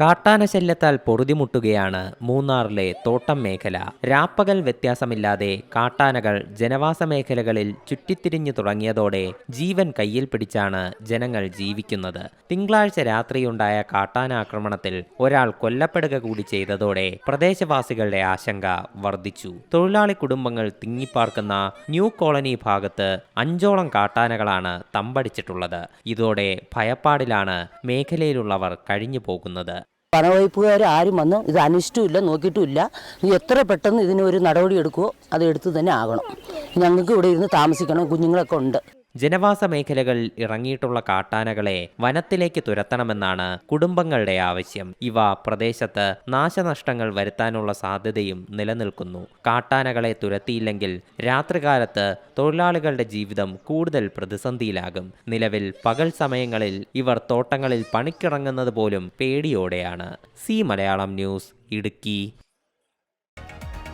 കാട്ടാനശല്യത്താൽ പൊറുതിമുട്ടുകയാണ് മൂന്നാറിലെ തോട്ടം മേഖല രാപ്പകൽ വ്യത്യാസമില്ലാതെ കാട്ടാനകൾ ജനവാസ മേഖലകളിൽ ചുറ്റിത്തിരിഞ്ഞു തുടങ്ങിയതോടെ ജീവൻ കയ്യിൽ പിടിച്ചാണ് ജനങ്ങൾ ജീവിക്കുന്നത്. തിങ്കളാഴ്ച രാത്രിയുണ്ടായ കാട്ടാന ആക്രമണത്തിൽ ഒരാൾ കൊല്ലപ്പെടുക കൂടി ചെയ്തതോടെ പ്രദേശവാസികളുടെ ആശങ്ക വർദ്ധിച്ചു. തൊഴിലാളി കുടുംബങ്ങൾ തിങ്ങിപ്പാർക്കുന്ന ന്യൂ കോളനി ഭാഗത്ത് അഞ്ചോളം കാട്ടാനകളാണ് തമ്പടിച്ചിട്ടുള്ളത്. ഇതോടെ ഭയപ്പാടിലാണ് മേഖലയിലുള്ളവർ കഴിഞ്ഞു പോകുന്നത് പണവയ്പ്പുകാർ ആരും വന്ന് ഇത് അനിഷ്ടമില്ല നോക്കിയിട്ടുമില്ല. നീ എത്ര പെട്ടെന്ന് ഇതിന് ഒരു നടപടി എടുക്കുമോ അത് എടുത്തു തന്നെ ആകണം. ഞങ്ങൾക്ക് ഇവിടെ ഇരുന്ന് താമസിക്കണം കുഞ്ഞുങ്ങളൊക്കെ ഉണ്ട്. ജനവാസ മേഖലകളിൽ ഇറങ്ങിയിട്ടുള്ള കാട്ടാനകളെ വനത്തിലേക്ക് തുരത്തണമെന്നാണ് കുടുംബങ്ങളുടെ ആവശ്യം. ഇവ പ്രദേശത്ത് നാശനഷ്ടങ്ങൾ വരുത്താനുള്ള സാധ്യതയും നിലനിൽക്കുന്നു. കാട്ടാനകളെ തുരത്തിയില്ലെങ്കിൽ രാത്രികാലത്ത് തൊഴിലാളികളുടെ ജീവിതം കൂടുതൽ പ്രതിസന്ധിയിലാകും. നിലവിൽ പകൽ സമയങ്ങളിൽ ഇവർ തോട്ടങ്ങളിൽ പണിക്കിറങ്ങുന്നത് പോലും പേടിയോടെയാണ്. C Malayalam news Idukki.